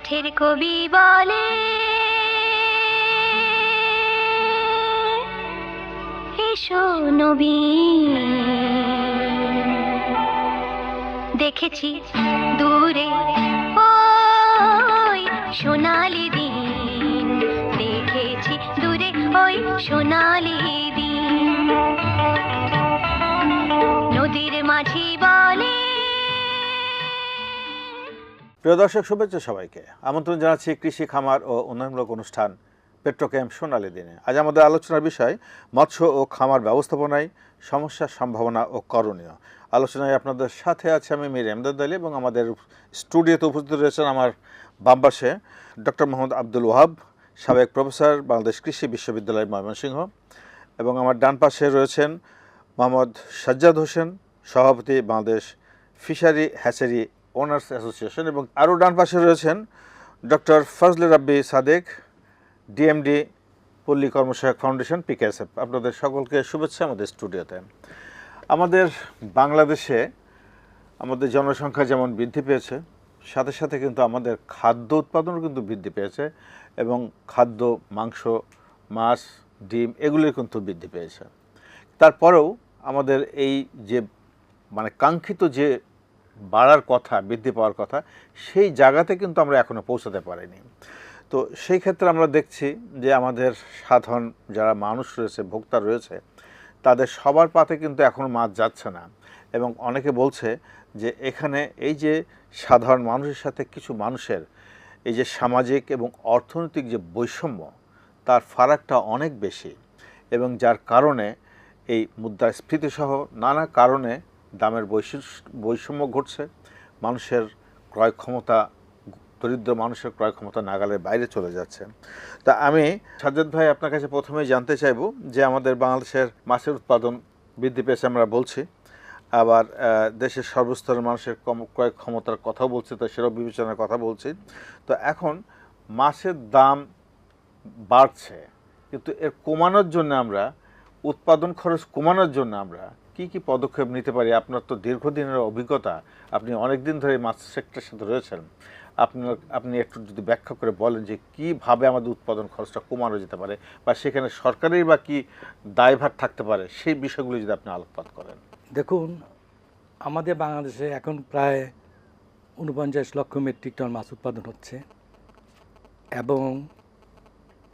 মাঠের কবি বলে এসো নবীন দেখেছি দূরে ওই সোনালি দিন দেখেছি দূরে ওই সোনালি প্রিয় দর্শক, শুভেচ্ছা সবাইকে। আমন্ত্রণ জানাচ্ছি কৃষি, খামার ও উন্নয়নমূলক অনুষ্ঠান পেট্রোক্যাম্প সোনালী দিনে। আজ আমাদের আলোচনার বিষয়, মৎস্য ও খামার ব্যবস্থাপনায় সমস্যা সম্ভাবনা ও করণীয়। আলোচনায় আপনাদের সাথে আছে আমি মীর এমদাদ আলী এবং আমাদের স্টুডিওতে উপস্থিত রয়েছেন আমার বাম পাশে ডক্টর মোহাম্মদ আব্দুল ওয়াহাব, সাবেক প্রফেসর, বাংলাদেশ কৃষি বিশ্ববিদ্যালয় ময়মনসিংহ এবং আমার ডান পাশে রয়েছেন মোহাম্মদ সাজ্জাদ হোসেন, সভাপতি Bangladesh Fishery, Hatchery Owners Association এবং আরও ডান পাশে রয়েছেন doctor Fazle Rabbi Sadek DMD Palli Karmasahayak Foundation PKSF আপনাদের সকলকে শুভেচ্ছা আমাদের স্টুডিওতে। আমাদের বাংলাদেশে আমাদের জনসংখ্যা যেমন বৃদ্ধি পেয়েছে, সাথে সাথে কিন্তু আমাদের খাদ্য উৎপাদনও কিন্তু বৃদ্ধি পেয়েছে এবং খাদ্য, মাংস, মাছ, ডিম এগুলির কিন্তু বৃদ্ধি পেয়েছে। তারপরেও আমাদের এই যে মানে কাঙ্ক্ষিত যে বাড়ার কথা, বৃদ্ধি পাওয়ার কথা, সেই জায়গাতে কিন্তু আমরা এখনও পৌঁছাতে পারিনি। তো সেই ক্ষেত্রে আমরা দেখছি যে আমাদের সাধারণ যারা মানুষ রয়েছে, ভোক্তা রয়েছে, তাদের সবার পাতে কিন্তু এখনও মাছ যাচ্ছে না। এবং অনেকে বলছে যে এখানে এই যে সাধারণ মানুষের সাথে কিছু মানুষের এই যে সামাজিক এবং অর্থনৈতিক যে বৈষম্য, তার ফারাকটা অনেক বেশি। এবং যার কারণে এই মুদ্রাস্ফীতিসহ নানা কারণে দামের বৈষম্য ঘটছে। মানুষের ক্রয় ক্ষমতা, দরিদ্র মানুষের ক্রয় ক্ষমতা নাগালের বাইরে চলে যাচ্ছে। তা আমি সাজ্জাদ ভাই আপনার কাছে প্রথমেই জানতে চাইব যে আমাদের বাংলাদেশের মাছের উৎপাদন বৃদ্ধি পেয়েছে আমরা বলছি। আবার দেশের সর্বস্তরের মানুষের কম- ক্রয় ক্ষমতার কথা বলছি তো সেরকম বিবেচনার কথা বলছি। তো এখন মাছের দাম বাড়ছে, কিন্তু এর কমানোর জন্য আমরা, উৎপাদন খরচ কমানোর জন্য আমরা কি কি পদক্ষেপ নিতে পারি? আপনার তো দীর্ঘদিনের অভিজ্ঞতা। আপনি অনেক দিন ধরে মাছ সেক্টরের সাথে রয়েছেন। আপনার, আপনি একটু যদি ব্যাখ্যা করে বলেন যে কীভাবে আমাদের উৎপাদন খরচটা কমানো যেতে পারে বা সেখানে সরকারের বা কি দায়ভার থাকতে পারে, সেই বিষয়গুলো যদি আপনি আলোকপাত করেন। দেখুন, আমাদের বাংলাদেশে এখন প্রায় উনপঞ্চাশ লক্ষ মেট্রিক টন মাছ উৎপাদন হচ্ছে এবং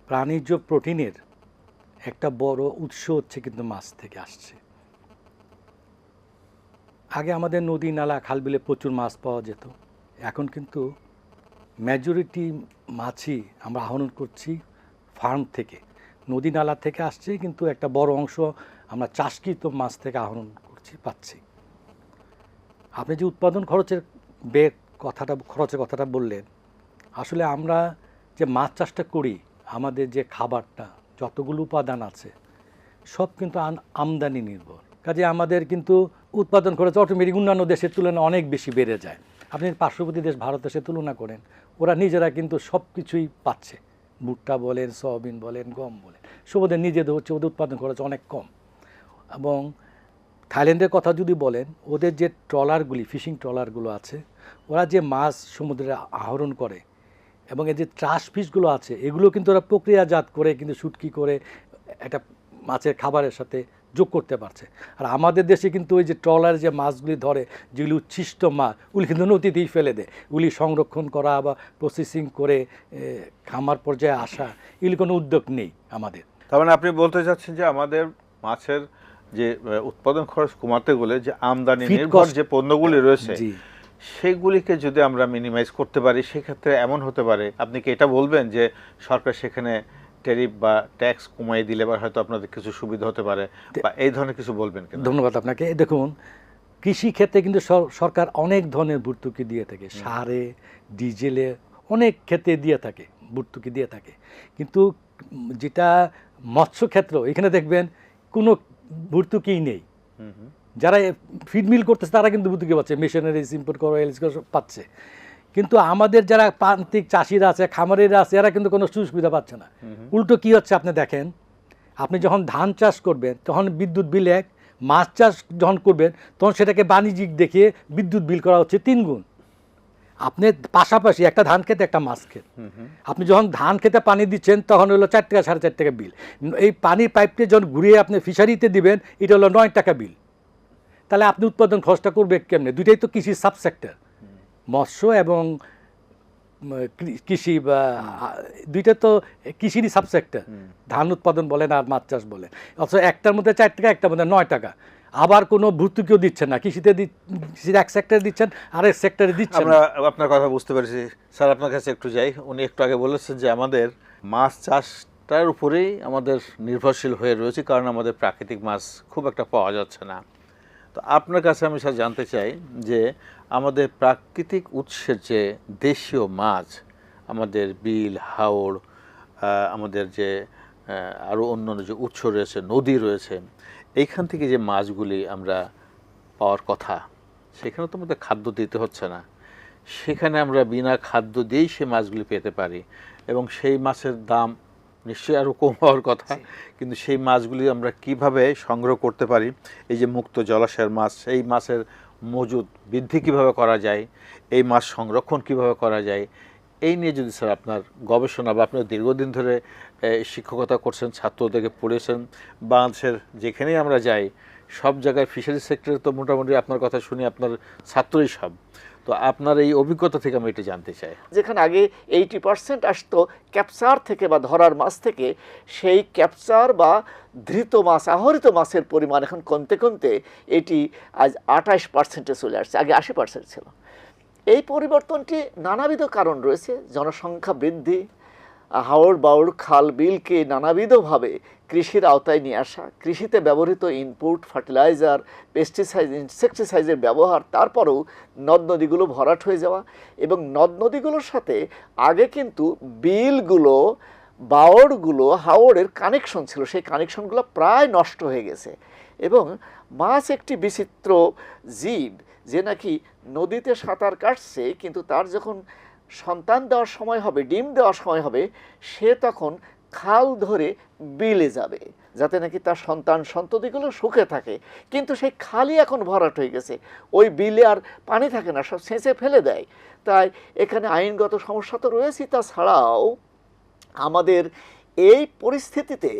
প্রাণীজ প্রোটিনের একটা বড় উৎস হচ্ছে কিন্তু মাছ থেকে আসছে। আগে আমাদের নদী, নালা, খালবিলে প্রচুর মাছ পাওয়া যেত। এখন কিন্তু মেজরিটি মাছই আমরা আহরণ করছি ফার্ম থেকে। নদী, নালা থেকে আসছে কিন্তু একটা বড় অংশ আমরা চাষকৃত মাছ থেকে আহরণ করছি, পাচ্ছি। আপনি যে উৎপাদন খরচের বে কথাটা, খরচের কথাটা বললেন, আসলে আমরা যে মাছ চাষটা করি, আমাদের যে খাবারটা, যতগুলো উপাদান আছে, সব কিন্তু আমদানি নির্ভর। কাজে আমাদের কিন্তু উৎপাদন খরচ অটোমেটিক অন্যান্য দেশের তুলনায় অনেক বেশি বেড়ে যায়। আপনি পার্শ্ববর্তী দেশ ভারতের সাথে তুলনা করেন, ওরা নিজেরা কিন্তু সব কিছুই পাচ্ছে। ভুট্টা বলেন, সয়াবিন বলেন, গম বলেন। সব ওদের নিজেদের হচ্ছে ওদের উৎপাদন খরচ অনেক কম। এবং থাইল্যান্ডের কথা যদি বলেন, ওদের যে ট্রলারগুলি, ফিশিং ট্রলারগুলো আছে, ওরা যে মাছ সমুদ্রে আহরণ করে এবং এই যে ট্রাশ ফিশগুলো আছে, এগুলো কিন্তু ওরা প্রক্রিয়াজাত করে, কিন্তু শুটকি করে একটা মাছের খাবারের সাথে যোগ করতে পারছে। আর আমাদের দেশে কিন্তু ওই যে ট্রলার যে মাছগুলি ধরে যেগুলি উচ্ছিষ্ট মাছ ওগুলি কিন্তু নদীতেই ফেলে দেয়। ওগুলি সংরক্ষণ করা বা প্রসেসিং করে খামার পর্যায়ে আসা এগুলি কোনো উদ্যোগ নেই আমাদের। তার মানে আপনি বলতে চাচ্ছেন যে আমাদের মাছের যে উৎপাদন খরচ কমাতে গেলে যে আমদানি নির্ভর যে পণ্যগুলি রয়েছে সেগুলিকে যদি আমরা মিনিমাইজ করতে পারি সেক্ষেত্রে এমন হতে পারে। আপনি কি এটা বলবেন যে সরকার সেখানে ট্যারিফ বা ট্যাক্স কমাই দিলে বা হয়তো আপনাদের কিছু সুবিধা হতে পারে বা এই ধরনের কিছু বলবেন কিনা? ধন্যবাদ আপনাকে। দেখুন কৃষি ক্ষেত্রে কিন্তু সরকার অনেক ধরনের ভর্তুকি দিয়ে থাকে। সারে ডিজেলে অনেক ক্ষেত্রে দিয়ে থাকে ভর্তুকি দিয়ে থাকে। কিন্তু যেটা মৎস্য ক্ষেত্র এখানে দেখবেন কোনো ভর্তুকিই নেই। যারা ফিড মিল করতেছে তারা কিন্তু ভর্তুকি পাচ্ছে। মেশিনারিজ ইম্পোর্ট করা এলস পাচ্ছে। কিন্তু আমাদের যারা প্রান্তিক চাষিরা আছে খামারিরা আছে এরা কিন্তু কোনো সুবিধা পাচ্ছে না। উল্টো কি হচ্ছে আপনি দেখেন আপনি যখন ধান চাষ করবেন তখন বিদ্যুৎ বিল এক মাছ চাষ যখন করবেন তখন সেটাকে বাণিজ্যিক দেখিয়ে বিদ্যুৎ বিল করা হচ্ছে তিন গুণ। আপনি পাশাপাশি একটা ধান খেতে একটা মাছ খেত। আপনি যখন ধান খেতে পানি দিচ্ছেন তখন হলো চার টাকা সাড়ে চার টাকা বিল। এই পানির পাইপটি যখন ঘুরিয়ে আপনি ফিশারিতে দিবেন এটা হলো নয় টাকা বিল। তাহলে আপনি উৎপাদন খরচটা করবে কেমনে? দুইটাই তো কৃষির সাবসেক্টর মৎস্য এবং কৃষি বা দুইটা তো কৃষিরই সাবসেক্টর ধান উৎপাদন বলেন আর মাছ চাষ বলেন। অথচ একটার মধ্যে চার টাকা একটার মধ্যে নয় টাকা। আবার কোনো ভর্তুকিও দিচ্ছেন না। কৃষিতে এক সেক্টরে দিচ্ছেন আর এক সেক্টরে দিচ্ছেন। আমরা আপনার কথা বুঝতে পেরেছি। স্যার আপনার কাছে একটু যাই। উনি একটু আগে বলেছেন যে আমাদের মাছ চাষটার উপরেই আমাদের নির্ভরশীল হয়ে রয়েছে কারণ আমাদের প্রাকৃতিক মাছ খুব একটা পাওয়া যাচ্ছে না। তো আপনার কাছে আমি স্যার জানতে চাই যে আমাদের প্রাকৃতিক উৎসের যে দেশীয় মাছ, আমাদের বিল হাওড় আমাদের যে আরও অন্যান্য যে উৎস রয়েছে, নদী রয়েছে, এইখান থেকে যে মাছগুলি আমরা পাওয়ার কথা, সেখানে তো আমাদের খাদ্য দিতে হচ্ছে না। সেখানে আমরা বিনা খাদ্য দিয়েই সে মাছগুলি পেতে পারি এবং সেই মাছের দাম নিশ্চয়ই আরও কম হওয়ার কথা। কিন্তু সেই মাছগুলি আমরা কীভাবে সংগ্রহ করতে পারি? এই যে মুক্ত জলাশয়ের মাছ এই মাছের মজুদ বৃদ্ধি কীভাবে করা যায়? এই মাছ সংরক্ষণ কীভাবে করা যায়? এই নিয়ে যদি স্যার আপনার গবেষণা বা আপনার দীর্ঘদিন ধরে শিক্ষকতা করছেন ছাত্রদেরকে পড়েছেন বাংলাদেশের যেখানেই আমরা যাই সব জায়গায় ফিশারি সেক্টরে তো মোটামুটি আপনার কথা শুনি আপনার ছাত্রই সব। তো আপনার এই অভিজ্ঞতা থেকে আমি এটা জানতে চাই। যেখানে আগে এইটি পার্সেন্ট আসতো ক্যাপচার থেকে বা ধরার মাছ থেকে, সেই ক্যাপচার বা ধৃত মাছ, আহরিত মাছের পরিমাণ এখন কমতে কমতে এটি আজ আঠাশ পার্সেন্টে চলে আসছে, আগে আশি পার্সেন্ট ছিল। এই পরিবর্তনটি নানাবিধ কারণ রয়েছে, জনসংখ্যা বৃদ্ধি হাওড় বাউড় খাল বিলকে নানাবিধভাবে কৃষির আওতায় নিয়ে আসা। কৃষিতে ব্যবহৃত ইনপুট, ফার্টিলাইজার, পেস্টিসাইড, ইনসেকটিসাইডের ব্যবহার, তারপরেও নদ নদীগুলো ভরাট হয়ে যাওয়া এবং নদ নদীগুলোর সাথে আগে কিন্তু বিলগুলো বাওড়গুলো হাওড়ের কানেকশন ছিল। সেই কানেকশনগুলো প্রায় নষ্ট হয়ে গেছে এবং মাছ একটি বিচিত্র জীব যে নাকি নদীতে সাঁতার কাটছে, কিন্তু তার যখন সন্তান দেওয়ার সময় হবে, ডিম দেওয়ার সময় হবে, সে তখন খাল ধরে বিলে যাবে, যাতে নাকি তার সন্তান সন্ততিগুলো সুখে থাকে। কিন্তু সেই খালি এখন ভরাট হয়ে গেছে। ওই বিলে আর পানি থাকে না, সব ছেঁচে ফেলে দেয়। তাই এখানে আইনগত সমস্যা তো রয়েছে তাছাড়াও আমাদের এই পরিস্থিতিতে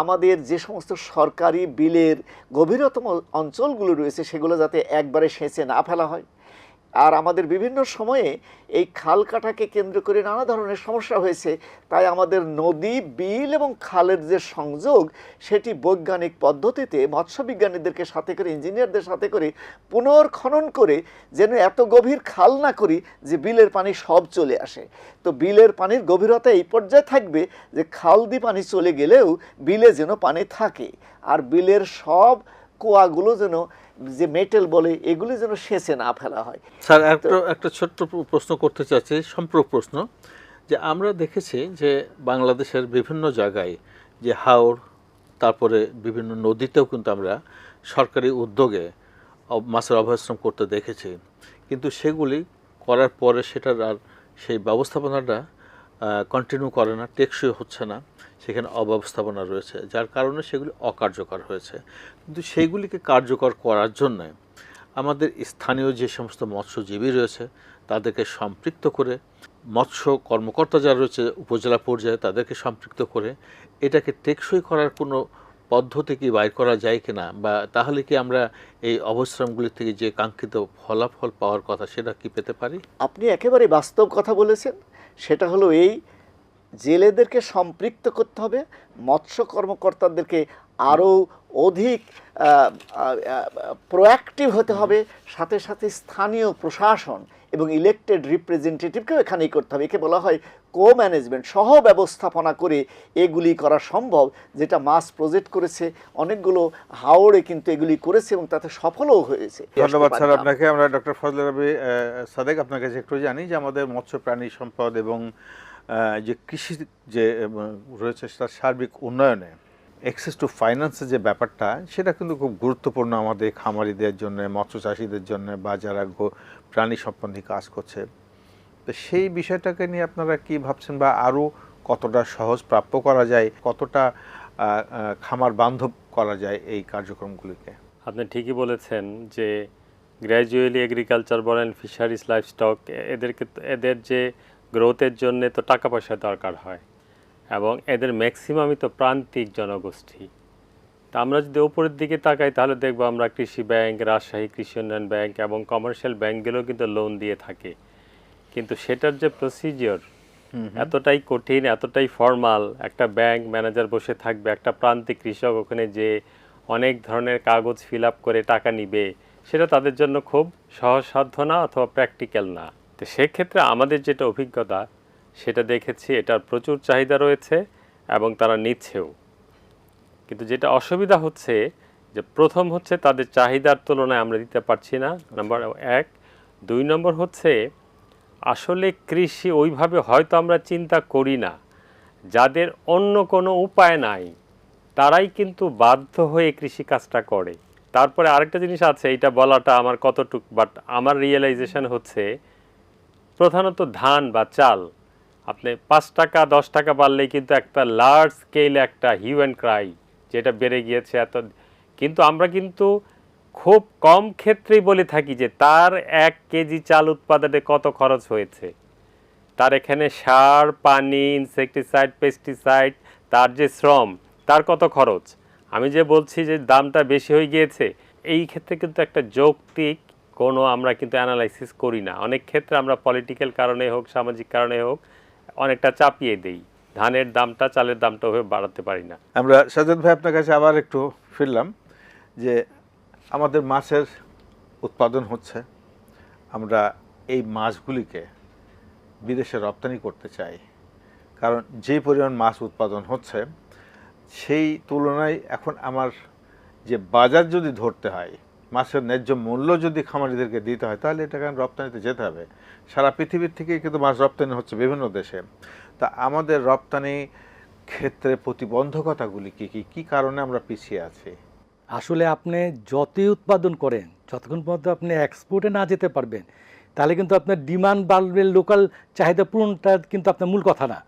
আমাদের যে সমস্ত সরকারি বিলের গভীরতম অঞ্চলগুলো রয়েছে, সেগুলো যাতে একবারে সেঁচে না ফেলা হয়। আর আমাদের বিভিন্ন সময়ে এই খাল কাটাকে কেন্দ্র করে নানা ধরনের সমস্যা হয়েছে। তাই আমাদের নদী, বিল এবং খালের যে সংযোগ, সেটি বৈজ্ঞানিক পদ্ধতিতে মৎস্যবিজ্ঞানীদেরকে সাথে করে, ইঞ্জিনিয়ারদের সাথে করে পুনর্খনন করে যেন এত গভীর খাল না করি যে বিলের পানি সব চলে আসে। তো বিলের পানির গভীরতা এই পর্যায়ে থাকবে যে খাল দিয়ে পানি চলে গেলেও বিলে যেন পানি থাকে। আর বিলের সব কুয়াগুলো যেন যে মেটেল বলে এগুলি যেন সেচে না ফেলা হয়। স্যার একটা একটা ছোট্ট প্রশ্ন করতে চাচ্ছি সম্পর্ক প্রশ্ন যে আমরা দেখেছি যে বাংলাদেশের বিভিন্ন জায়গায় যে হাওড় তারপরে বিভিন্ন নদীতেও কিন্তু আমরা সরকারি উদ্যোগে মাছের অভয়াশ্রম করতে দেখেছি। কিন্তু সেগুলি করার পরে সেটার আর সেই ব্যবস্থাপনাটা কন্টিনিউ করে না টেকসই হচ্ছে না। সেখানে অব্যবস্থাপনা রয়েছে, যার কারণে সেগুলি অকার্যকর হয়েছে। কিন্তু সেইগুলিকে কার্যকর করার জন্য আমাদের স্থানীয় যে সমস্ত মৎস্যজীবী রয়েছে, তাদেরকে সম্পৃক্ত করে, মৎস্য কর্মকর্তা যারা রয়েছে উপজেলা পর্যায়ে, তাদেরকে সম্পৃক্ত করে এটাকে টেকসই করার কোনো পদ্ধতি কি বাইর করা যায় কিনা, বা তাহলে কি আমরা এই অবশ্রমগুলি থেকে যে কাঙ্ক্ষিত ফলাফল পাওয়ার কথা সেটা কি পেতে পারি? আপনি একেবারে বাস্তব কথা বলেছেন। সেটা হলো এই জেলেদেরকে সম্পৃক্ত করতে হবে মৎস্য কর্মকর্তাদেরকে আরও অধিক প্রোয়াক্টিভ হতে হবে সাথে সাথে স্থানীয় প্রশাসন এবং ইলেকটেড রিপ্রেজেন্টেটিভকেও এখানেই করতে হবে। একে বলা হয় কো ম্যানেজমেন্ট সহ ব্যবস্থাপনা করে এগুলি করা সম্ভব যেটা মাস প্রজেক্ট করেছে অনেকগুলো হাওড়ে কিন্তু এগুলি করেছে এবং তাতে সফলও হয়েছে। ধন্যবাদ স্যার আপনাকে। আমরা ডক্টর ফজল রবি সাদেক আপনার কাছে একটু জানি যে আমাদের মৎস্য প্রাণী সম্পদ এবং যে কৃষি যে রয়েছে তার সার্বিক উন্নয়নে অ্যাক্সেস টু ফাইন্যান্সের যে ব্যাপারটা, সেটা কিন্তু খুব গুরুত্বপূর্ণ আমাদের খামারিদের জন্য, মৎস্য চাষিদের জন্য বা যারা প্রাণী সম্বন্ধী কাজ করছে। তো সেই বিষয়টাকে নিয়ে আপনারা কি ভাবছেন বা আরও কতটা সহজ প্রাপ্য করা যায়, কতটা খামার বান্ধব করা যায় এই কার্যক্রমগুলিকে? আপনি ঠিকই বলেছেন যে গ্র্যাজুয়ালি এগ্রিকালচার বলেন ফিশারিজ লাইফস্টক এদেরকে, এদের যে গ্রোথের জন্য তো টাকা পয়সা দরকার হয় এবং এদের ম্যাক্সিমামই তো প্রান্তিক জনগোষ্ঠী। তা আমরা যদি উপরের দিকে তাকাই তাহলে দেখব আমরা কৃষি ব্যাংক রাজশাহী কৃষি উন্নয়ন ব্যাংক এবং কমার্শিয়াল ব্যাংকগুলো কিন্তু লোন দিয়ে থাকে। কিন্তু সেটার যে প্রসিজিওর এতটাই কঠিন এতটাই ফর্মাল একটা ব্যাংক ম্যানেজার বসে থাকবে একটা প্রান্তিক কৃষক ওখানে যে অনেক ধরনের কাগজ ফিল আপ করে টাকা নিবে সেটা তাদের জন্য খুব সহজসাধ্য না অথবা প্র্যাকটিক্যাল না। তো সেক্ষেত্রে আমাদের যেটা অভিজ্ঞতা সেটা দেখেছি এটার প্রচুর চাহিদা রয়েছে এবং তারা নিচ্ছেও। কিন্তু যেটা অসুবিধা হচ্ছে যে প্রথম হচ্ছে তাদের চাহিদার তুলনায় আমরা দিতে পারছি না নাম্বার এক। দুই নম্বর হচ্ছে আসলে কৃষি ওইভাবে হয়তো আমরা চিন্তা করি না। যাদের অন্য কোনো উপায় নাই তারাই কিন্তু বাধ্য হয়ে কৃষি কাজটা করে। তারপরে আরেকটা জিনিস আছে এটা বলাটা আমার কতটুক বাট আমার রিয়েলাইজেশন হচ্ছে প্রধানত ধান বা চাল। আপনি পাঁচ টাকা, দশ টাকা বাড়লেই কিন্তু একটা লার্জ স্কেলে একটা হিউ অ্যান্ড ক্রাই যেটা বেড়ে গিয়েছে এত। কিন্তু আমরা কিন্তু খুব কম ক্ষেত্রেই বলে থাকি যে তার এক কেজি চাল উৎপাদনে কত খরচ হয়েছে। তার এখানে সার, পানি ইনসেকটিসাইড পেস্টিসাইড তার যে শ্রম, তার কত খরচ? আমি যে বলছি যে দামটা বেশি হয়ে গিয়েছে, এই ক্ষেত্রে কিন্তু একটা যৌক্তিক কোনো আমরা কিন্তু অ্যানালাইসিস করি না। অনেক ক্ষেত্রে আমরা পলিটিক্যাল কারণে হোক, সামাজিক কারণে হোক, অনেকটা চাপিয়ে দেই। ধানের দামটা চালের দামটা ওভাবে বাড়াতে পারি না। আমরা সাজাদ ভাই আপনার কাছে আবার একটু ফিরলাম যে আমাদের মাছের উৎপাদন হচ্ছে। আমরা এই মাছগুলিকে বিদেশে রপ্তানি করতে চাই। কারণ যে পরিমাণ মাছ উৎপাদন হচ্ছে, সেই তুলনায় এখন আমার যে বাজার যদি ধরতে হয় মাছের ন্যায্য মূল্য যদি খামারিদেরকে দিতে হয়, তাহলে এটা কারণ রপ্তানিতে যেতে হবে। সারা পৃথিবীর থেকে কিন্তু মাছ রপ্তানি হচ্ছে বিভিন্ন দেশে। তা আমাদের রপ্তানি ক্ষেত্রে প্রতিবন্ধকতাগুলি কি কি? কি কারণে আমরা পিছিয়ে আছি? আসলে আপনি যতই উৎপাদন করেন, যতক্ষণ পর্যন্ত আপনি এক্সপোর্টে না যেতে পারবেন, তাহলে কিন্তু আপনার ডিমান্ড বাড়বে লোকাল চাহিদা পূরণটা কিন্তু আপনার মূল কথা না।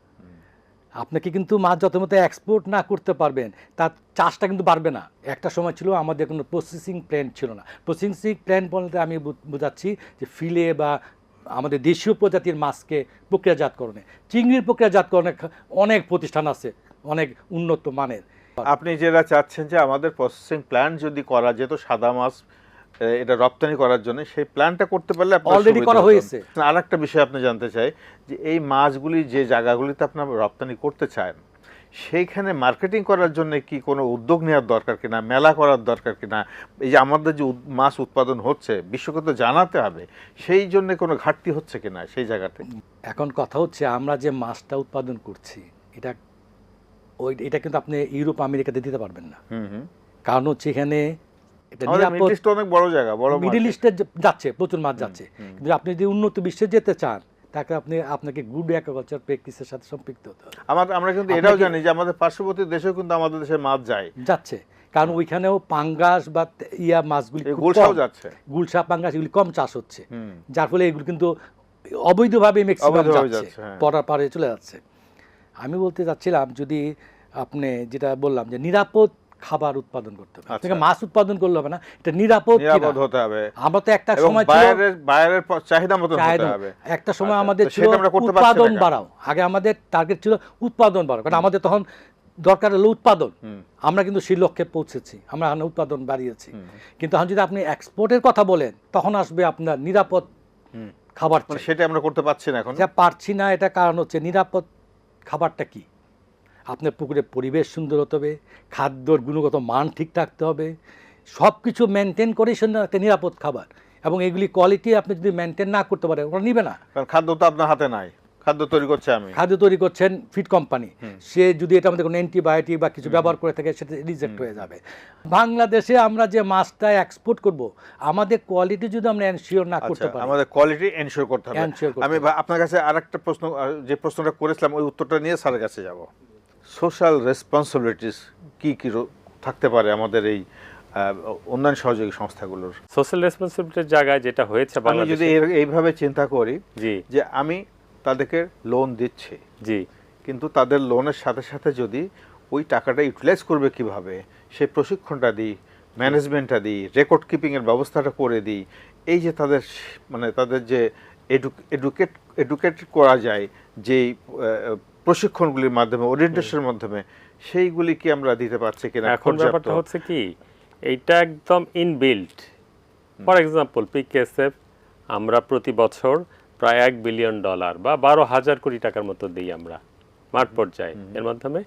আপনাকে কিন্তু মাছ যত মতো এক্সপোর্ট না করতে পারবেন। তার চাষটা কিন্তু বাড়বে না। একটা সময় ছিল আমাদের কোনো প্রসেসিং প্ল্যান্ট ছিল না। প্রসেসিং প্ল্যান্ট বলতে আমি বোঝাচ্ছি যে ফিলে বা আমাদের দেশীয় প্রজাতির মাছকে প্রক্রিয়াজাতকরণে। চিংড়ির প্রক্রিয়াজাতকরণে অনেক প্রতিষ্ঠান আছে, অনেক উন্নত মানের। আপনি যেটা চাচ্ছেন যে আমাদের প্রসেসিং প্ল্যান্ট যদি করা যেত, সাদা মাছ এটা রপ্তানি করার জন্য সেই প্ল্যানটা করতে পারলে সুবিধা করা হয়েছে। আর একটা বিষয় আপনি জানতে চাই যে এই মাছগুলি যে জায়গাগুলিতে আপনার রপ্তানি করতে চান সেইখানে মার্কেটিং করার জন্য কি কোনো উদ্যোগ নেওয়ার দরকার কিনা মেলা করার দরকার কিনা? এই যে আমাদের যে মাছ উৎপাদন হচ্ছে বিশ্বকে তো জানাতে হবে সেই জন্য কোনো ঘাটতি হচ্ছে কিনা সেই জায়গাতে এখন কথা হচ্ছে আমরা যে মাছটা উৎপাদন করছি এটা ওই এটা কিন্তু আপনি ইউরোপ আমেরিকাতে দিতে পারবেন না। কারণ হচ্ছে এখানে নিরাপদ মিডল ইস্ট অনেক বড় জায়গা বড় মিডিল ইস্টে যাচ্ছে প্রচুর মাছ যাচ্ছে। কিন্তু আপনি যদি উন্নত বিশ্বে যেতে চান তাকে আপনি আপনাকে গুড অ্যাগ্রিকালচার প্র্যাকটিসের সাথে সম্পৃক্ত হতে হবে। আমাদের আমরা কিন্তু এটাও জানি যে আমাদের পার্শ্ববর্তী দেশেও কিন্তু আমাদের দেশে মাছ যায়। যাচ্ছে। কারণ ওইখানেও পাঙ্গাস বা ইয়া মাছগুলি গুলশাও যাচ্ছে। গুলশা পাঙ্গাস এগুলি কম চাষ হচ্ছে। যার ফলে এগুলো কিন্তু অবৈধভাবে ম্যাক্সিমাম যাচ্ছে হ্যাঁ। পড়ার পারে চলে যাচ্ছে। আমি বলতে চাচ্ছিলাম যদি আপনি যেটা বললাম যে নিরাপদ খাবার উৎপাদন করতে হবে। আপনাকে আচ্ছা। মাছ উৎপাদন করলে হবে না এটা নিরাপদ নিরাপদ হতে হবে। আমরা তো একটা সময় বাইরের বাইরের চাহিদা মতন হতে হবে। একটা সময় আচ্ছা, আমাদের ছিল উৎপাদন বাড়াও। আগে আমাদের টার্গেট ছিল উৎপাদন বাড়াও। কারণ আমাদের তখন দরকার হলো উৎপাদন। আমরা কিন্তু সেই লক্ষ্যে পৌঁছেছি। আমরা এখন উৎপাদন বাড়িয়েছি। কিন্তু এখন যদি আপনি এক্সপোর্টের কথা বলেন তখন আসবে আপনার নিরাপদ। খাবার মানে সেটা আমরা করতে পারছি না এখন। পারছি না এটা কারণ হচ্ছে নিরাপদ খাবারটা কি? আপনার পুকুরে পরিবেশ সুন্দর হতে হবে খাদ্যর গুণগত মান ঠিক থাকতে হবে সব কিছু মেনটেন করে সুন্দর একটা নিরাপদ খাবার। এবং এগুলি কোয়ালিটি আপনি যদি মেনটেন না করতে পারেন ওরা নিবে না। কারণ খাদ্য তো আপনার হাতে নাই। খাদ্য তৈরি করছে আমি। খাদ্য তৈরি করছেন ফিড কোম্পানি সে যদি এটা আমাদের কোনো অ্যান্টিবায়োটিক বা কিছু ব্যবহার করে থাকে সেটা রিজেক্ট হয়ে যাবে। বাংলাদেশে আমরা যে মাছটা এক্সপোর্ট করব আমাদের কোয়ালিটি যদি আমরা এনশিওর না করতে আচ্ছা পারি। আমাদের কোয়ালিটি এনশিওর করতে হবে। আমি আপনার কাছে আরেকটা প্রশ্ন যে প্রশ্নটা করেছিলাম ওই উত্তরটা নিয়ে স্যারের কাছে যাব। সোশ্যাল রেসপন্সিবিলিটিস কি কি থাকতে পারে আমাদের এই উন্নয়ন সহযোগী সংস্থাগুলোর? সোশ্যাল রেসপন্সিবিলিটির জায়গায় যেটা হয়েছে আমি যদি এইভাবে চিন্তা করি জি। যে আমি তাদেরকে লোন দিচ্ছি। জি। কিন্তু তাদের লোনের সাথে সাথে যদি ওই টাকাটা ইউটিলাইজ করবে কীভাবে? সেই প্রশিক্ষণটা দিই ম্যানেজমেন্টটা দিই রেকর্ড কিপিংয়ের ব্যবস্থাটা করে দিই। এই যে তাদের মানে তাদের যে এডুকেট এডুকেট করা যায় যেই প্রশিক্ষণগুলির মাধ্যমে ওরিয়েন্টেশনের মাধ্যমে সেইগুলি কি আমরা দিতে পারছি কিনা এখন ব্যাপারটা হচ্ছে কি এইটা একদম ইনবিল্ট ফর এক্সাম্পল পিকেএসএফ আমরা প্রতি বছর প্রায় এক বিলিয়ন ডলার বা বারো হাজার কোটি টাকার মতো দিই আমরা মাঠ পর্যায়ে। এর মাধ্যমে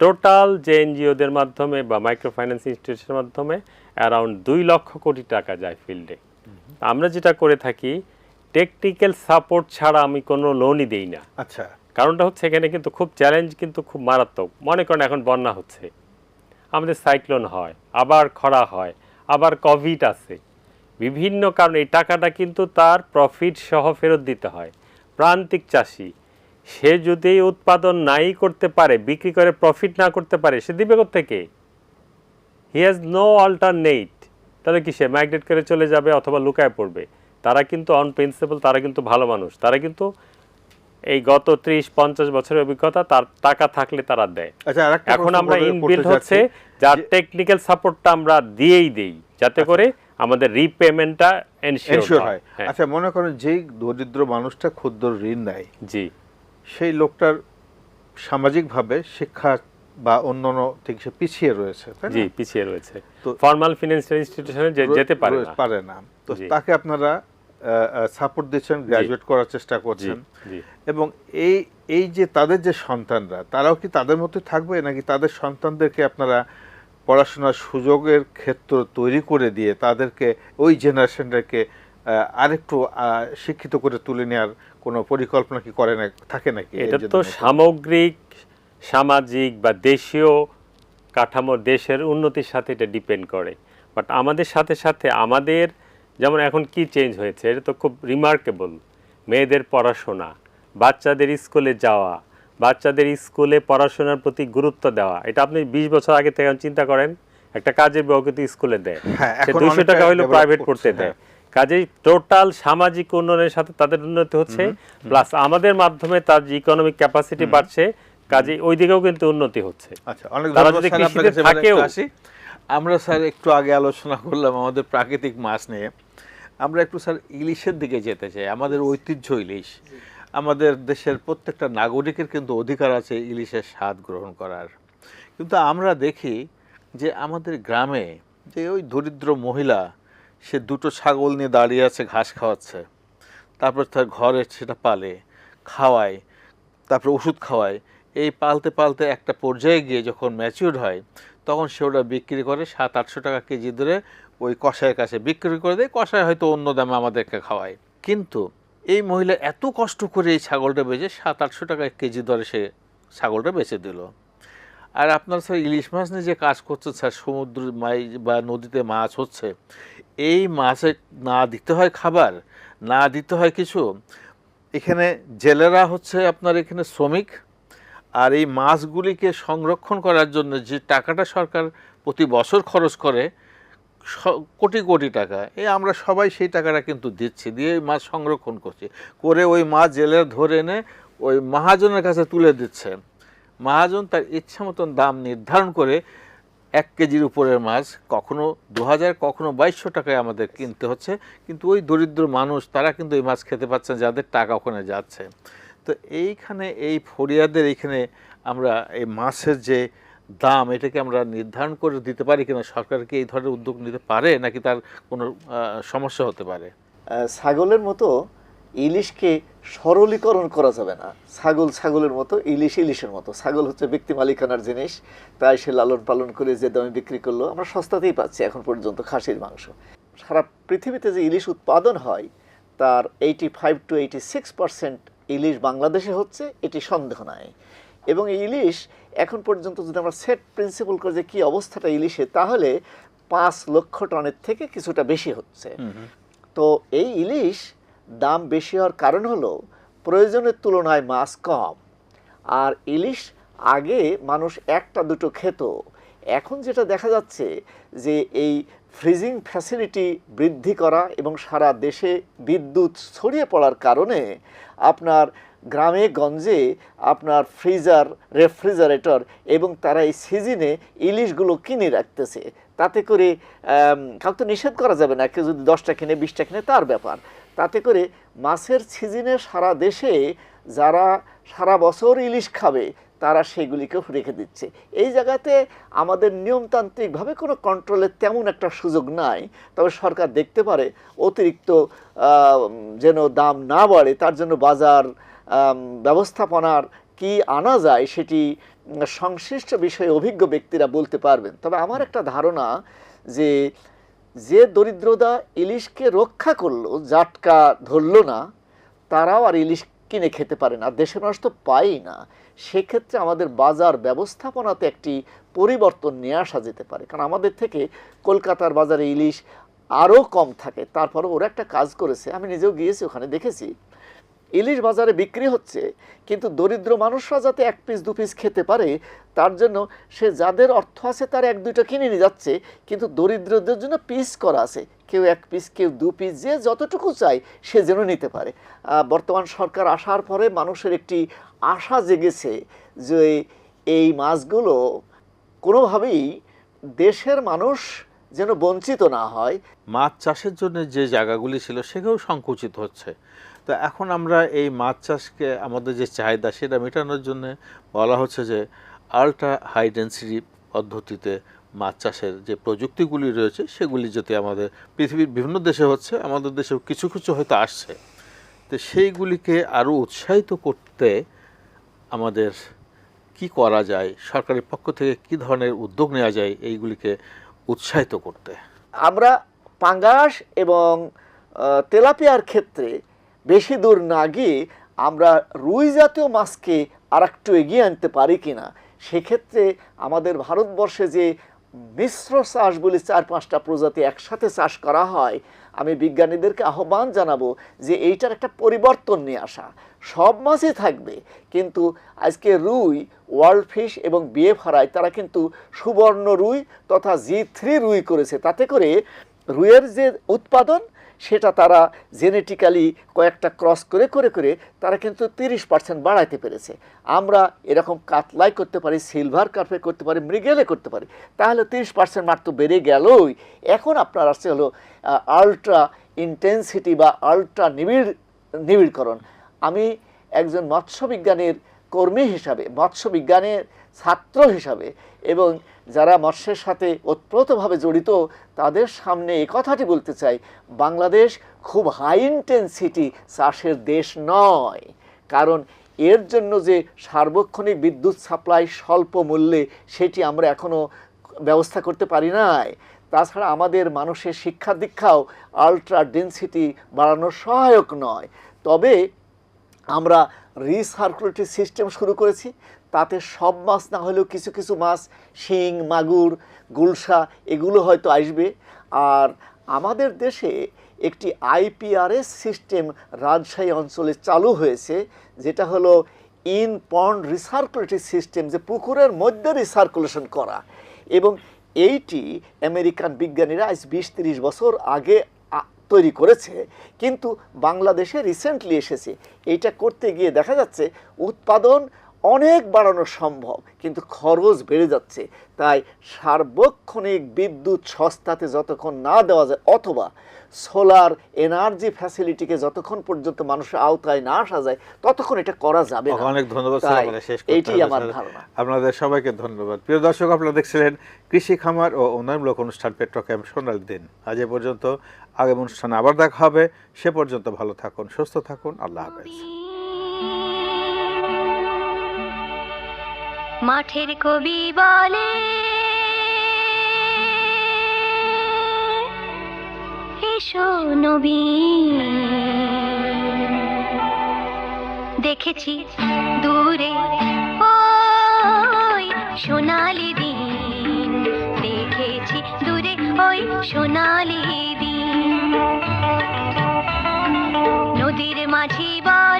টোটাল যে এনজিওদের মাধ্যমে বা মাইক্রো ফাইন্যান্স ইনস্টিটিউশনের মাধ্যমে অ্যারাউন্ড দুই লক্ষ কোটি টাকা যায় ফিল্ডে আমরা যেটা করে থাকি টেকনিক্যাল সাপোর্ট ছাড়া আমি কোনো লোনই দেই না। আচ্ছা। কারণটা হচ্ছে এখানে কিন্তু খুব চ্যালেঞ্জ কিন্তু খুব মারাত্মক। মনে করেন এখন বন্যা হচ্ছে। আমাদের সাইক্লোন হয়, আবার খরা হয়, আবার কোভিড আছে। বিভিন্ন কারণে এই টাকাটা কিন্তু তার প্রফিট সহ ফেরত দিতে হয়। প্রান্তিক চাষি, সে যদি উৎপাদন নাই করতে পারে, বিক্রি করে প্রফিট না করতে পারে, সে দিবে থেকে হি হ্যাজ নো অল্টারনেট তাহলে কি সে মাইগ্রেট করে চলে যাবে অথবা লুকায় পড়বে? তারা কিন্তু অন প্রিন্সিপাল তারা কিন্তু ভালো মানুষ। তারা কিন্তু এই গত ত্রিশ পঞ্চাশ বছরের অভিজ্ঞতা তার টাকা থাকলে তারা দেয়। আচ্ছা এখন আমরা ইনবিল্ড হচ্ছে যার টেকনিক্যাল সাপোর্টটা আমরা দিয়েই দেই যাতে করে আমাদের রিপেমেন্টটা এনশিওর হয়। হয়। আচ্ছা মনে করেন যেই দরিদ্র মানুষটা ক্ষুদ্র ঋণ নেয় জি। সেই লোকটার সামাজিকভাবে শিক্ষা বা অন্যান্য থেকে সে পিছিয়ে রয়েছে জি পিছিয়ে রয়েছে। তো- ফর্মাল ফিনান্সিয়াল ইনস্টিটিউশনে যেতে পারে না। পারে না। তো তাকে আপনারা সাপোর্ট দিচ্ছেন গ্রাজুয়েট করার চেষ্টা করছেন। এবং এই এই যে তাদের যে সন্তানরা তারাও কি তাদের মধ্যে থাকবে? নাকি তাদের সন্তানদেরকে আপনারা পড়াশোনার সুযোগের ক্ষেত্র তৈরি করে দিয়ে তাদেরকে ওই জেনারেশনটাকে আরেকটু শিক্ষিত করে তুলে নেওয়ার কোনো পরিকল্পনা কি করে না থাকে নাকি এটা তো সামগ্রিক সামাজিক বা দেশীয় কাঠামো দেশের উন্নতির সাথে এটা ডিপেন্ড করে। বাট আমাদের সাথে সাথে আমাদের যেমন এখন কি চেঞ্জ হয়েছে এটা তো খুব রিমার্কেবল মেয়েদের পড়াশোনা বাচ্চাদের স্কুলে যাওয়া বাচ্চাদের স্কুলে পড়াশোনার প্রতি গুরুত্ব দেওয়া এটা আপনি বিশ বছর আগে থেকে চিন্তা করেন একটা কাজের বউ স্কুলে দেয়। হ্যাঁ, সে দুশো টাকা develop প্রাইভেট পড়তে হ্যাঁ। দেয়। কাজেই টোটাল সামাজিক উন্নয়নের সাথে তাদের উন্নতি হচ্ছে প্লাস আমাদের মাধ্যমে তার যে ইকোনমিক ক্যাপাসিটি বাড়ছে কাজে ওই দিকেও কিন্তু উন্নতি হচ্ছে। আচ্ছা অনেক তারা যদি কৃষিতে থাকেও- আমরা স্যার একটু আগে আলোচনা করলাম আমাদের প্রাকৃতিক মাছ নিয়ে। আমরা একটু স্যার ইলিশের দিকে যেতে চাই, আমাদের ঐতিহ্য ইলিশ। আমাদের দেশের প্রত্যেকটা নাগরিকের কিন্তু অধিকার আছে ইলিশের স্বাদ গ্রহণ করার। কিন্তু আমরা দেখি যে আমাদের গ্রামে যে ওই দরিদ্র মহিলা, সে দুটো ছাগল নিয়ে দাঁড়িয়ে আছে, ঘাস খাওয়াচ্ছে। তারপর তার ঘরে সেটা পালে, খাওয়ায়, তারপর ওষুধ খাওয়ায়। এই পালতে পালতে একটা পর্যায়ে গিয়ে যখন ম্যাচিউর হয়, তখন সে ওটা বিক্রি করে সাত আটশো টাকা কেজি ধরে ওই কষায়ের কাছে বিক্রি করে দেয় কষায় হয়তো অন্য দামে আমাদেরকে খাওয়ায়। কিন্তু এই মহিলা এত কষ্ট করে এই ছাগলটা বেচে, সাত, আটশো টাকা কেজি দরে সে ছাগলটা বেচে দিল। আর আপনার স্যার ইলিশ মাছ নিয়ে যে কাজ করছে স্যার, সমুদ্র মাই বা নদীতে মাছ হচ্ছে, এই মাছে না দিতে হয় খাবার, না দিতে হয় কিছু, এখানে জেলেরা হচ্ছে আপনার এখানে শ্রমিক, আর এই মাছগুলিকে সংরক্ষণ করার জন্য যে টাকাটা সরকার প্রতি বছর খরচ করে কোটি কোটি টাকা। এই আমরা সবাই সেই টাকাটা কিন্তু দিচ্ছি, দিয়ে এই মাছ সংরক্ষণ করছি। করে ওই মাছ জেলে ধরে এনে ওই মহাজনের কাছে তুলে দিচ্ছে। মহাজন তার ইচ্ছা মতন দাম নির্ধারণ করে এক কেজির উপরের মাছ কখনো দু হাজার, কখনো বাইশশো টাকায় আমাদের কিনতে হচ্ছে। কিন্তু ওই দরিদ্র মানুষ, তারা কিন্তু এই মাছ খেতে পাচ্ছে যাদের টাকা ওখানে যাচ্ছে। তো এইখানে, এই ফরিয়াদের এইখানে আমরা এই মাছের যে দাম এটাকে আমরা নির্ধারণ করে দিতে পারি কিনা, সরকার কি এই ধরনের উদ্যোগ নিতে পারে নাকি তার কোনো সমস্যা হতে পারে? ছাগলের মতো ইলিশকে সরলীকরণ করা যাবে না। ছাগল ছাগলের মতো ইলিশ ইলিশের মতো। ছাগল হচ্ছে ব্যক্তি মালিকানার জিনিস, তাই সে লালন পালন করে যে দামে বিক্রি করল, আমরা সস্তাতেই পাচ্ছি এখন পর্যন্ত খাসির মাংস। সারা পৃথিবীতে যে ইলিশ উৎপাদন হয়, তার eighty five to eighty six percent ইলিশ বাংলাদেশে হচ্ছে, এটি সন্দেহ নাই। এবং এই ইলিশ এখন পর্যন্ত যদি আমরা সেট প্রিন্সিপাল করে যে কী অবস্থাটা ইলিশে তাহলে পাঁচ লক্ষ টনের থেকে কিছুটা বেশি হচ্ছে। তো এই ইলিশ দাম বেশি হওয়ার কারণ হলো প্রয়োজনের তুলনায় মাছ কম। আর ইলিশ আগে মানুষ একটা দুটো খেত। এখন যেটা দেখা যাচ্ছে যে এই ফ্রিজিং ফ্যাসিলিটি বৃদ্ধি করা এবং সারা দেশে বিদ্যুৎ ছড়িয়ে পড়ার কারণে আপনার গ্রামে, গঞ্জে আপনার ফ্রিজার, রেফ্রিজারেটর এবং তারা এই সিজনে ইলিশগুলো কিনে রাখতেছে। তাতে করে কাউকে তো নিষেধ করা যাবে না, কেউ যদি দশটা কিনে, বিশটা কিনে, তার ব্যাপার। তাতে করে মাছের সিজনে সারা দেশে যারা সারা বছর ইলিশ খাবে, তারা সেগুলিকেও রেখে দিচ্ছে। এই জায়গাতে আমাদের নিয়মতান্ত্রিকভাবে কোনো কন্ট্রোলের তেমন একটা সুযোগ নাই, তবে সরকার দেখতে পারে অতিরিক্ত যেন দাম না বাড়ে, তার জন্য বাজার ব্যবস্থাপনার কি আনা যায় সেটি সংশ্লিষ্ট বিষয়ে অভিজ্ঞ ব্যক্তিরা বলতে পারবেন। তবে আমার একটা ধারণা যে যে দরিদ্রতা ইলিশকে রক্ষা করল, জাটকা ধরলো না, তারাও আর ইলিশ কিনে খেতে পারে না দেশের মানুষ তো পাই না। সেক্ষেত্রে আমাদের বাজার ব্যবস্থাপনাতে একটি পরিবর্তন নিয়ে আসা যেতে পারে। কারণ আমাদের থেকে কলকাতার বাজারে ইলিশ আরও কম থাকে তারপরে ওরা একটা কাজ করেছে। আমি নিজেও গিয়েছি ওখানে দেখেছি। ইলিশ বাজারে বিক্রি হচ্ছে, কিন্তু দরিদ্র মানুষরা যাতে এক পিস দু পিস খেতে পারে, তার জন্য সে যাদের অর্থ আছে তার এক, দুইটা কিনে নিয়ে যাচ্ছে, কিন্তু দরিদ্রদের জন্য পিস করা আছে। কেউ এক পিস কেউ দু পিস যে যতটুকু চায় সে যেন নিতে পারে। বর্তমান সরকার আসার পরে মানুষের একটি আশা জেগেছে যে এই মাছগুলো কোনোভাবেই দেশের মানুষ যেন বঞ্চিত না হয়। মাছ চাষের জন্য যে জায়গাগুলি ছিল সেগুলো সংকুচিত হচ্ছে। তো এখন আমরা এই মাছ চাষকে আমাদের যে চাহিদা সেটা মেটানোর জন্য বলা হচ্ছে যে আল্ট্রা হাই ডেন্সিটি পদ্ধতিতে মাছ চাষের যে প্রযুক্তিগুলি রয়েছে, সেগুলি যাতে আমাদের পৃথিবীর বিভিন্ন দেশে হচ্ছে, আমাদের দেশেও কিছু কিছু হয়তো আসছে। তো সেইগুলিকে আরও উৎসাহিত করতে আমাদের কি করা যায়, সরকারের পক্ষ থেকে কি ধরনের উদ্যোগ নেওয়া যায়, এইগুলিকে উৎসাহিত করতে। আমরা পাঙ্গাস এবং তেলাপিয়ার ক্ষেত্রে বেশি দূর না গিয়ে আমরা রুই জাতীয় মাছকে আর একটু এগিয়ে আনতে পারি কিনা? সেক্ষেত্রে আমাদের ভারতবর্ষে যে মিশ্র চাষ বলে চার পাঁচটা প্রজাতি একসাথে চাষ করা হয়, আমি বিজ্ঞানীদেরকে আহ্বান জানাব যে এইটার একটা পরিবর্তন নিয়ে আসা। সব মাছই থাকবে, কিন্তু আজকে রুই ওয়ার্ল্ড ফিশ এবং বিয়ে ফারাই তারা কিন্তু সুবর্ণ রুই তথা জি থ্রি রুই করেছে। তাতে করে রুইয়ের যে উৎপাদন সেটা তারা জেনেটিক্যালি কয়েকটা ক্রস করে করে করে তারা কিন্তু তিরিশ পার্সেন্ট বাড়াইতে পেরেছে। আমরা এরকম কাতলাই করতে পারি সিলভার কার্পে করতে পারি, মৃগেলে করতে পারি, তাহলে তিরিশ পার্সেন্ট মাত্র বেড়ে গেলই। এখন আপনার আসছে হলো আলট্রা ইন্টেন্সিটি বা আলট্রা নিবিড়, নিবিড়করণ। আমি একজন মৎস্য বিজ্ঞানের কর্মী হিসাবে মৎস্য বিজ্ঞানের ছাত্র হিসাবে এবং যারা মৎস্যের সাথে ওতপ্রোতভাবে জড়িত, তাদের সামনে এই কথাটি বলতে চাই, বাংলাদেশ খুব হাই ইন্টেন্সিটি চাষের দেশ নয়। কারণ এর জন্য যে সার্বক্ষণিক বিদ্যুৎ সাপ্লাই স্বল্প মূল্যে, সেটি আমরা এখনও ব্যবস্থা করতে পারি নাই। তাছাড়া আমাদের মানুষের শিক্ষা দীক্ষাও আলট্রা ডেন্সিটি বাড়ানোর সহায়ক নয়। তবে আমরা রিসার্কুলেটরি সিস্টেম শুরু করেছি, তাতে সব মাছ না হলেও কিছু কিছু মাছ, শিং, মাগুর, গুলশা, এগুলো হয়তো আসবে। আর আমাদের দেশে একটি আইপিআরএস সিস্টেম রাজশাহী অঞ্চলে চালু হয়েছে, যেটা হলো ইন পন্ড রিসার্কুলেটরি সিস্টেম, যে পুকুরের মধ্যে রিসার্কুলেশন করা। এবং এইটি আমেরিকান বিজ্ঞানীরা আজ বিশ তিরিশ বছর আগে তৈরি করেছে, কিন্তু বাংলাদেশে রিসেন্টলি এসেছে। এইটা করতে গিয়ে দেখা যাচ্ছে উৎপাদন অনেক বাড়ানো সম্ভব, কিন্তু খরচ বেড়ে যাচ্ছে। তাই সার্বক্ষণিক বিদ্যুৎ সস্তাতে যতক্ষণ না দেওয়া যায়, অথবা সোলার এনার্জি ফ্যাসিলিটিকে যতক্ষণ পর্যন্ত মানুষের আওতায় না আসা যায় ততক্ষণ এটা করা যাবে অনেক ধন্যবাদ এইটাই আমার ধারণা। আপনাদের সবাইকে ধন্যবাদ। প্রিয় দর্শক আপনারা দেখছিলেন কৃষি খামার ও উন্নয়নমূলক অনুষ্ঠান পেট্রোক্যাম সোনাল দিন। আজ এ পর্যন্ত আগামী অনুষ্ঠানে আবার দেখা হবে। সে পর্যন্ত ভালো থাকুন সুস্থ থাকুন আল্লাহ হাফেজ। মাঠের কবি বলে এসো নবী। দেখেছি দূরে, ওই সোনালি দিন। দেখেছি দূরে, ওই সোনালি দিন। নদীর মাঝি বা